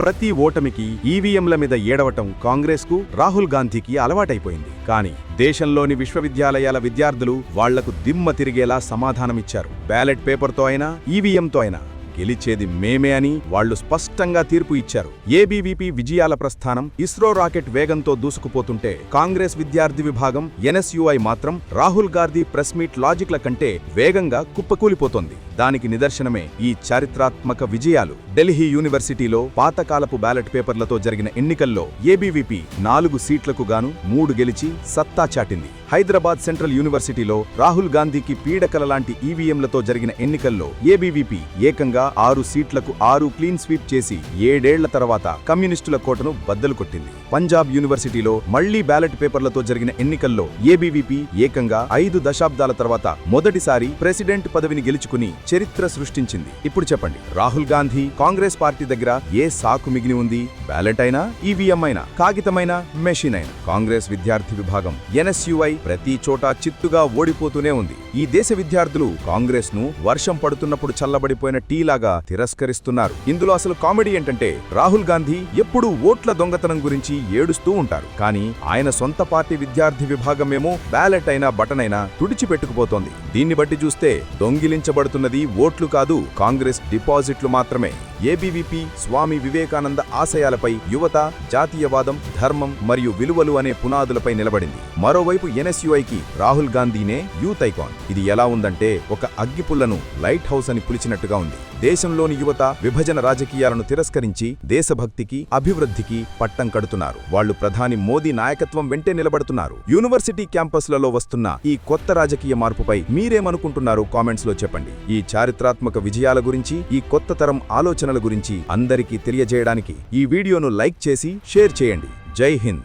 ప్రతి ఓటమికి ఈవీఎంల మీద ఏడవటం కాంగ్రెస్కు రాహుల్ గాంధీకి అలవాటైపోయింది. కానీ దేశంలోని విశ్వవిద్యాలయాల విద్యార్థులు వాళ్ళకు దిమ్మ తిరిగేలా సమాధానమిచ్చారు. బ్యాలెట్ పేపర్తో అయినా ఈవీఎంతో అయినా. గెలిచేది మేమే అని వాళ్ళు స్పష్టంగా తీర్పు ఇచ్చారు. ఏబీవీపీ విజయాల ప్రస్థానం ఇస్రో రాకెట్ వేగంతో దూసుకుపోతుంటే కాంగ్రెస్ విద్యార్థి విభాగం ఎన్ఎస్యుఐ మాత్రం రాహుల్ గాంధీ ప్రెస్ మీట్ లాజిక్ల కంటే వేగంగా కుప్పకూలిపోతోంది. దానికి నిదర్శనమే ఈ చారిత్రాత్మక విజయాలు. ఢిల్లీ యూనివర్సిటీలో పాతకాలపు బ్యాలెట్ పేపర్లతో జరిగిన ఎన్నికల్లో ఏబీవీపీ నాలుగు సీట్లకు గాను మూడు గెలిచి సత్తా చాటింది. హైదరాబాద్ సెంట్రల్ యూనివర్సిటీలో రాహుల్ గాంధీకి పీడకల లాంటి ఈవీఎంలతో జరిగిన ఎన్నికల్లో ఏబీవీపీ ఏకంగా ఆరు సీట్లకు ఆరు క్లీన్ స్వీప్ చేసి ఏడేళ్ళ తర్వాత కమ్యూనిస్టుల కోటను బద్దలు కొట్టింది. పంజాబ్ యూనివర్సిటీలో మళ్ళీ బ్యాలెట్ పేపర్లతో జరిగిన ఎన్నికల్లో ఏబీవీపీ ఏకంగా ఐదు దశాబ్దాల తర్వాత మొదటిసారి ప్రెసిడెంట్ పదవిని గెలుచుకుని చరిత్ర సృష్టించింది. ఇప్పుడు చెప్పండి రాహుల్ గాంధీ కాంగ్రెస్ పార్టీ దగ్గర ఏ సాకు మిగిలి ఉంది? బ్యాలెట్ అయినా ఈవీఎం అయినా కాగితమైన మెషిన్ అయినా? కాంగ్రెస్ విద్యార్థి విభాగం ఎన్ఎస్యుఐ ప్రతి చోట చిత్తుగా ఓడిపోతూనే ఉంది. ఈ దేశ విద్యార్థులు కాంగ్రెస్ను వర్షం పడుతున్నప్పుడు చల్లబడిపోయిన టీలాగా తిరస్కరిస్తున్నారు. ఇందులో అసలు కామెడీ ఏంటంటే రాహుల్ గాంధీ ఎప్పుడూ ఓట్ల దొంగతనం గురించి ఏడుస్తూ ఉంటారు. కానీ ఆయన సొంత పార్టీ విద్యార్థి విభాగమేమో బ్యాలెట్ అయినా బటన్ అయినా తుడిచిపెట్టుకుపోతోంది. దీన్ని బట్టి చూస్తే దొంగిలించబడుతున్నది ఓట్లు కాదు కాంగ్రెస్ డిపాజిట్లు మాత్రమే. ఏబీవీపీ స్వామి వివేకానంద ఆశయాలపై యువత జాతీయవాదం ధర్మం మరియు విలువలు అనే పునాదులపై నిలబడింది. మరోవైపు ఎన్ఎస్యుఐకి రాహుల్ గాంధీనే యూత్ ఐకాన్. ఇది ఎలా ఉందంటే ఒక అగ్గిపుల్లను లైట్ హౌస్ అని పిలిచినట్టుగా ఉంది. దేశంలోని యువత విభజన రాజకీయాలను తిరస్కరించి దేశభక్తికి అభివృద్ధికి పట్టం కడుతున్నారు. వాళ్ళు ప్రధాని మోదీ నాయకత్వం వెంటే నిలబడుతున్నారు. యూనివర్సిటీ క్యాంపస్లలో వస్తున్న ఈ కొత్త రాజకీయ మార్పుపై మీరేమనుకుంటున్నారు కామెంట్స్లో చెప్పండి. ఈ చారిత్రాత్మక విజయాల గురించి ఈ కొత్త తరం ఆలోచన ఆలోచనల గురించి అందరికీ తెలియజేయడానికి ఈ వీడియోను లైక్ చేసి షేర్ చేయండి. జై హింద్.